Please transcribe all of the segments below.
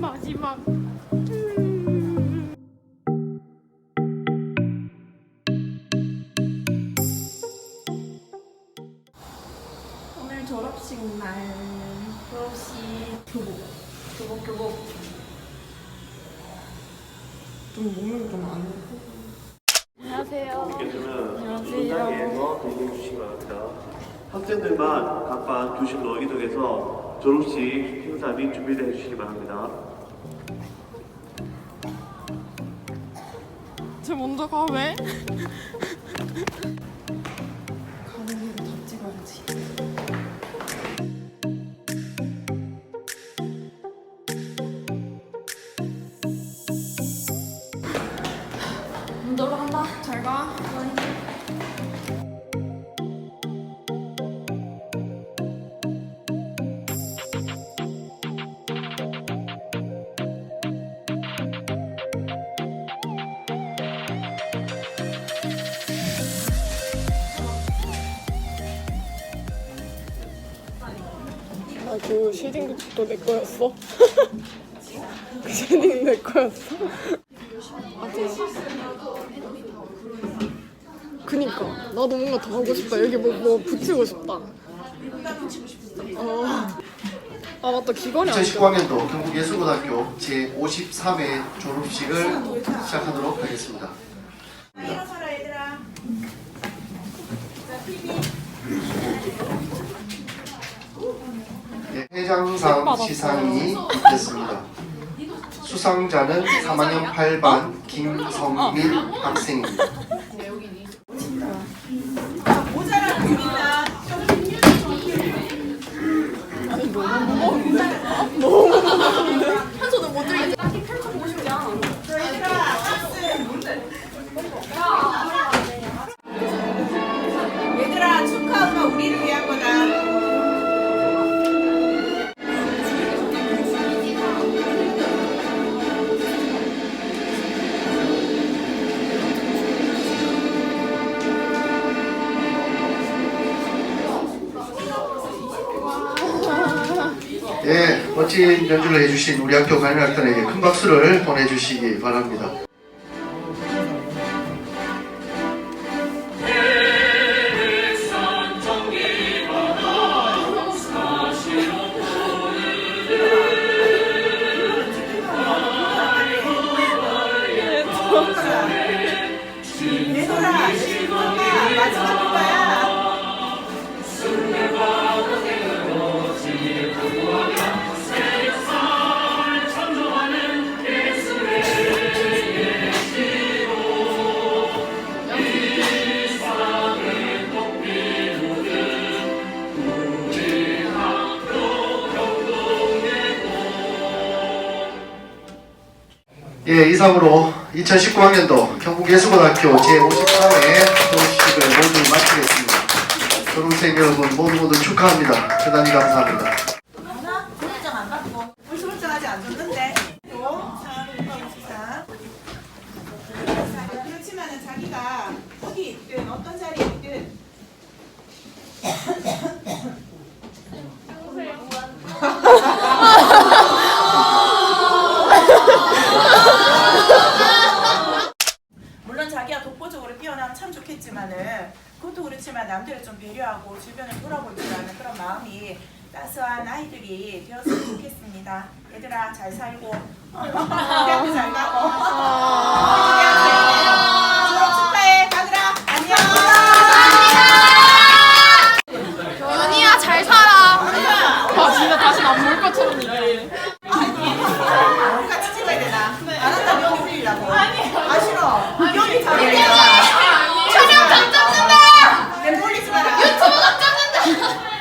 마지막. 오늘 졸업식 날. 졸업식. 교복. 교복 교복. 좀 먹는 좀안. 안녕하세요 안녕하세요. 대기해 주시기 바랍니다. 학생들만 각반 교실로 이동해서 졸업식 행사 및 준비를 해주시기 바랍니다. 쟤 먼저 가 왜? 가는 길에 다 찍어야지 먼저 간다 잘 가 아그 쉐딩북도 내 거였어? 그 쉐딩 내 거였어? 맞아 그니까 나도 뭔가 더 하고 싶다 여기 뭐, 뭐 붙이고 싶다 어. 아 맞다 껴. 2019학년도 경북예술고등학교 제53회 졸업식을 시작하도록 하겠습니다. 일어서라 얘들아. 네, 회장상 시상이 됐습니다. 수상자는 3학년 8반 김성민 학생입니다. 모자라 보인다. 얘들아 축하한다 우리를 위한 거다. 예, 멋진 연주를 해주신 우리 학교 관현악단에게 큰 박수를 보내주시기 바랍니다. 예, 이상으로 2019학년도 경북예술고등학교 제53회 졸업식을 모두 마치겠습니다. 졸업생 여러분 모두 모두 축하합니다. 대단히 감사합니다. 하나 졸업장 안 받고 우리 졸업장 아직 안 줬는데. 또 자, 수상. 그렇지만은 자기가 어디 있든 어떤 자리에 있든 물론 자기가 독보적으로 뛰어나면 참 좋겠지만은 그렇지만 남들을 좀 배려하고 주변을 돌아볼 줄 아는 그런 마음이 따스한 아이들이 되었으면 좋겠습니다. 얘들아 잘 살고. 대학교 잘 가고 졸업 축하해 가들아 안녕. 연희야 잘 살아 아 진짜 다시 안 볼 것처럼 얘기해 같이 찍어야 되나? 안 한다면 여기 올리려고. 아 싫어. 여기 잘 올리잖아. 촬영 감 잡는다 내 올리지 마라. 유튜브 감 잡는다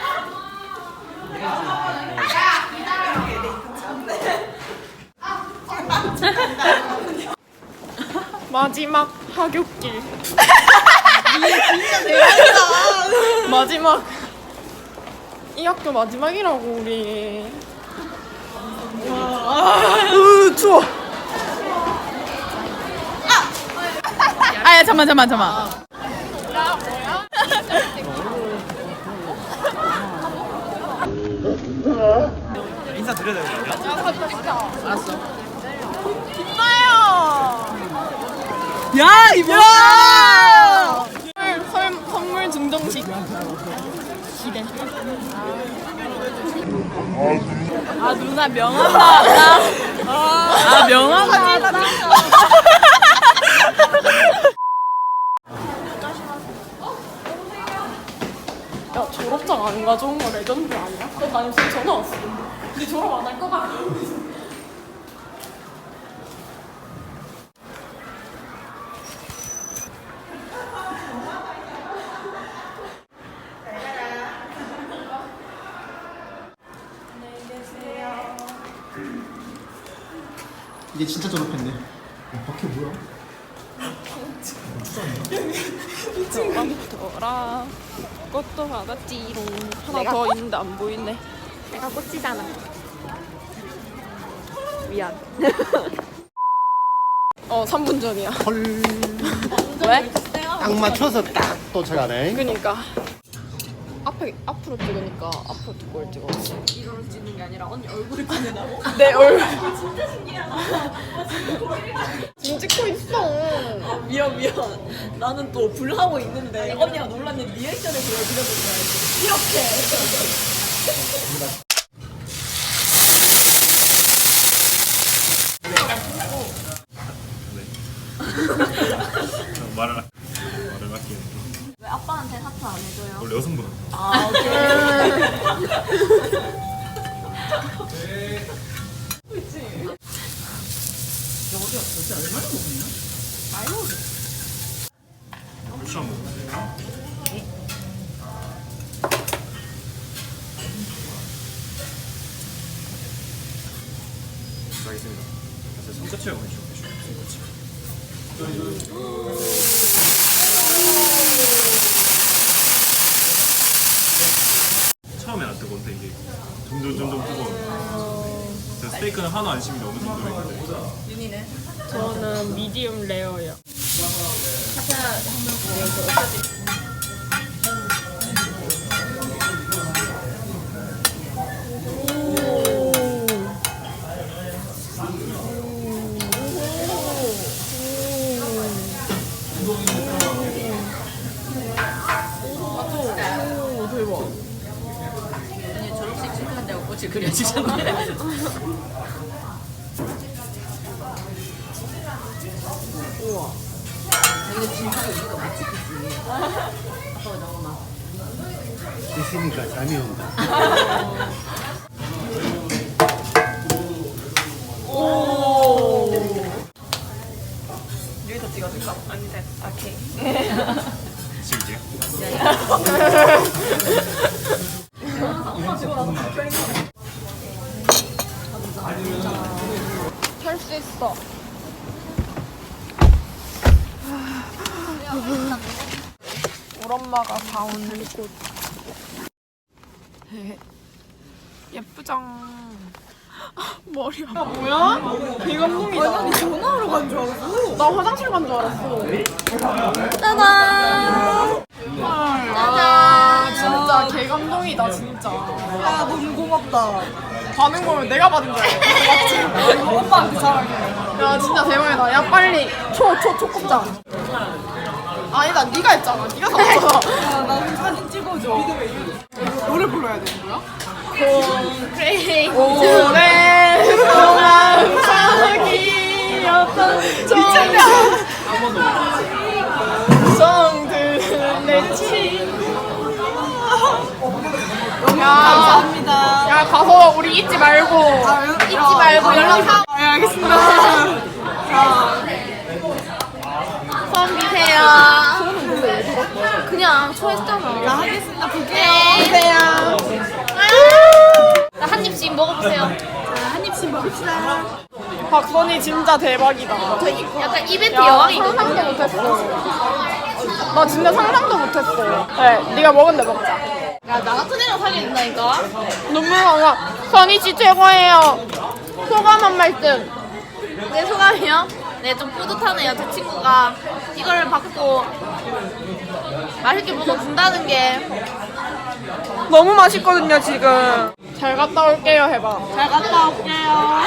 마지막 하굣길 진짜 대박이다 마지막 이 학교 마지막이라고 우리 와, 으 추워 아야 잠만 잠만 잠만 인사 드려야 되는 거 아니야? 찍자. 알았어. 김나요. 야 이거. 선물 증정식. 기대. 아 누나 명함 나왔다. 아 명함 나왔다. 야 졸업장 안 가져온 거 레전드 아니야? 너 담임쌤 전화 왔어. 근데 졸업 안 할 거다. 이게 진짜 졸업했네. 어, 밖에 뭐야? 더라 꽃도 받았지롱 하나 더 있는데 안 보이네 내가 꽃이잖아. 미안. 어 3분 전이야 헐. 왜? 딱 맞춰서 딱 도착하네. 그니까 앞에 앞으로 찍으니까 앞으로 두골 찍었어 이거로 찍는 게 아니라 언니 얼굴을 찍는다고? 내 얼굴 진짜 신기하다 지금 찍고 있어 미안 미안. 나는 또 불하고 있는데 언니가 놀랐네 리액션을 보여드려줘야지. 이렇게. 물수 한 번. 알겠습니다. 그래서 성자 체험을 좀 해주세요. 성자 체험. 처음에 안 뜨거운데 이게 점점 점점 뜨거워요. 그래서 스테이크는 한우 안심이 어느 정도 있는데. 저는 미디움 레어요. 졸업식 축하한다고 꽃을 그려주셨네. 우와. 여기는 진짜로 이거 그치? 아빠가 너무 막. 있으니까 잠이 온다. 여기서 찍어줄까? 아니, 돼. 오케이. 지금 할 수 있어 우리 엄마가 사온 꽃 예쁘장. 머리야 뭐야? 대감동이다. 아니 전화하러 간 줄 알았어. 나 화장실 간 줄 알았어. 짜잔. 짜잔. 진짜 개감동이다 진짜. 야 너무 고맙다. 받은 거면 내가 받은 맞지? 오빠한테 사랑해. 야 진짜 대박이다. 야 빨리. 초초 초급장 아니다 네가 했잖아. 네가 사왔잖아. 나 사진 찍어줘. 노래 불러야 되는 거야? 오랫동안 사귀었던 미쳤냐 정들은 내 친구 야, 감사합니다. 야 가서 우리 잊지 말고. 잊지 말고 연락하 네 알겠습니다. 처 음 비세요. 그냥 초했잖아. 나 하겠습니다. 볼게요. 보세요 나한 입씩 먹어보세요. 박선이 진짜 대박이다 약간 이벤트 야, 여왕이거든. 상상도 못했어. 나 진짜 상상도 못했어. 네, 네가 먹은데 먹자. 야, 나 같은 애랑 사귀어야 된다니까. 눈물 나가. 선희 씨 최고예요. 소감 한 말씀. 내 소감이요? 네, 좀 뿌듯하네요. 제 친구가 이걸 받고 맛있게 먹어준다는 게. 너무 맛있거든요 지금 잘 갔다 올게요 해봐 잘 갔다 올게요.